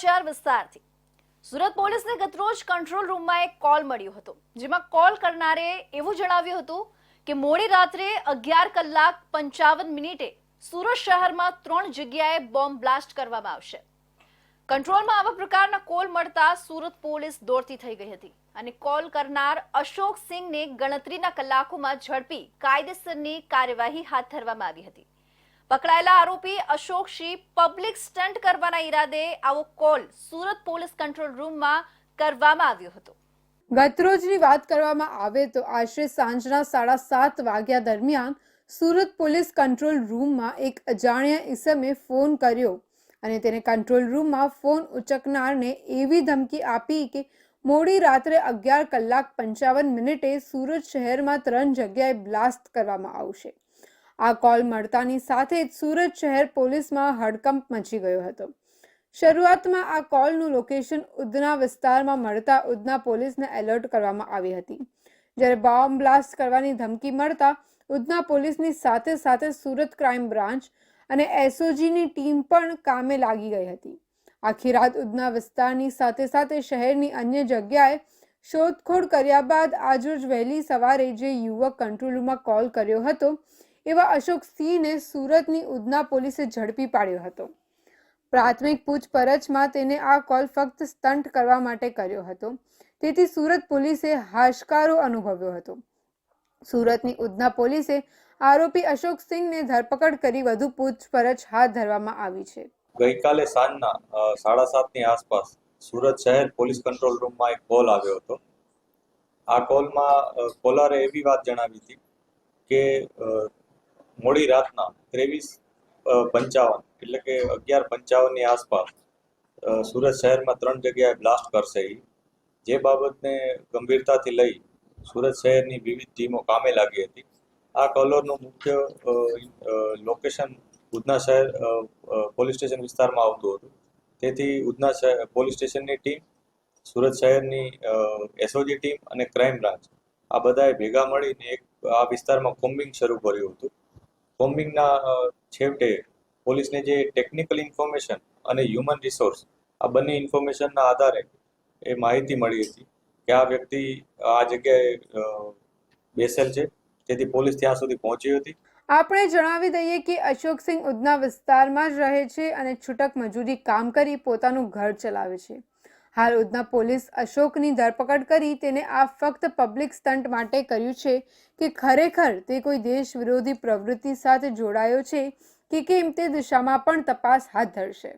સમાચાર વિસ્તારથી. સુરત પોલીસને ગતરોજ કંટ્રોલ રૂમમાં એક કોલ મળ્યો હતો, જેમાં કોલ કરનારે એવું જણાવ્યું હતું કે મોડી રાત્રે અગિયાર કલાક પંચાવન મિનિટે સુરત શહેરમાં ત્રણ જગ્યાએ બોમ્બ બ્લાસ્ટ કરવામાં આવશે. કંટ્રોલમાં આવા પ્રકારના કોલ મળતા સુરત પોલીસ દોડતી થઈ ગઈ હતી અને કોલ કરનાર અશોક સિંહને ગણતરીના કલાકોમાં ઝડપી કાયદેસરની કાર્યવાહી હાથ ધરવામાં આવી હતી. પકડાયેલા આરોપી અશોક સિંહ પબ્લિક સ્ટન્ટ કરવાના ઈરાદે આવો કોલ સુરત પોલીસ કંટ્રોલ રૂમમાં કરવામાં આવ્યો હતો. ગતરોજની વાત કરવામાં આવે તો આશરે સાંજના સાડા સાત વાગ્યા દરમિયાન સુરત પોલીસ કંટ્રોલ રૂમમાં એક અજાણ્યા ઈસમે ફોન કર્યો અને તેને કંટ્રોલ રૂમમાં ફોન ઉચકનારને એવી ધમકી આપી કે મોડી રાત્રે અગિયાર કલાક પંચાવન મિનિટે સુરત શહેરમાં ત્રણ જગ્યાએ બ્લાસ્ટ કરવામાં આવશે. આ કોલ મળતાની સાથે જ સુરત શહેર પોલીસમાં હડકંપ મચી ગયો હતો. શરૂઆતમાં આ કોલનું લોકેશન ઉધના વિસ્તારમાં મળતા ઉધના પોલીસને એલર્ટ કરવામાં આવી હતી. જ્યારે બોમ્બ બ્લાસ્ટ કરવાની ધમકી મળતા ઉધના પોલીસની સાથે સાથે સુરત ક્રાઇમ બ્રાન્ચ અને એસઓજીની ટીમ પણ કામે લાગી ગઈ હતી. આખી રાત ઉધના વિસ્તારની સાથે સાથે શહેરની અન્ય જગ્યાએ શોધખોળ કર્યા બાદ આજરોજ વહેલી સવારે જે યુવક કંટ્રોલ રૂમમાં કોલ કર્યો હતો એવા અશોક સિંહને સુરતની ઉધના પોલીસે ઝડપી પાડ્યો હતો. પ્રાથમિક પૂછપરછમાં તેને આ કોલ ફક્ત સ્ટન્ટ કરવા માટે કર્યો હતો. તેથી સુરત પોલીસે હાશકારો અનુભવ્યો હતો. સુરતની ઉધના પોલીસે આરોપી અશોક સિંહને ધરપકડ કરી વધુ પૂછપરછ હાથ ધરવામાં આવી છે. ગઈકાલે સાંજના સાડા સાતની આસપાસ સુરત શહેર પોલીસ કંટ્રોલ રૂમમાં એક કોલ આવ્યો હતો. આ કોલમાં કોલરે એવી વાત જણાવી હતી કે મોડી રાતના ત્રેવીસ પંચાવન, એટલે કે અગિયાર પંચાવનની આસપાસ સુરત શહેરમાં ત્રણ જગ્યાએ બ્લાસ્ટ કરશે. જે બાબતને ગંભીરતાથી લઈ સુરત શહેરની વિવિધ ટીમો કામે લાગી હતી. આ કલરનું મુખ્ય લોકેશન ઉધના શહેર પોલીસ સ્ટેશન વિસ્તારમાં આવતું હતું. તેથી ઉધના શહેર, પોલીસ સ્ટેશનની ટીમ, સુરત શહેરની એસઓજી ટીમ અને ક્રાઇમ બ્રાન્ચ આ બધાએ ભેગા મળીને એક, આ વિસ્તારમાં કોમ્બિંગ શરૂ કર્યું હતું. કોમ્બિંગના છેવટે પોલીસને જે ટેકનિકલ ઇન્ફોર્મેશન અને હ્યુમન રિસોર્સ આ બંને ઇન્ફોર્મેશનના આધારે એ માહિતી મળી હતી કે આ વ્યક્તિ આ જગ્યાએ બેસેલ છે. તેથી પોલીસ ત્યાં સુધી પહોંચી હતી. આપણે જણાવી દઈએ કે અશોક સિંહ ઉધના વિસ્તારમાં જ રહે છે અને છૂટક મજૂરી કામ કરી પોતાનું ઘર ચલાવે છે. હાલ ઉધના પોલીસ અશોકની ધરપકડ કરી તેને આ ફક્ત પબ્લિક સ્ટન્ટ માટે કર્યું છે કે ખરેખર તે કોઈ દેશ વિરોધી પ્રવૃત્તિ સાથે જોડાયો છે કે કેમ તે દિશામાં પણ તપાસ હાથ ધરશે.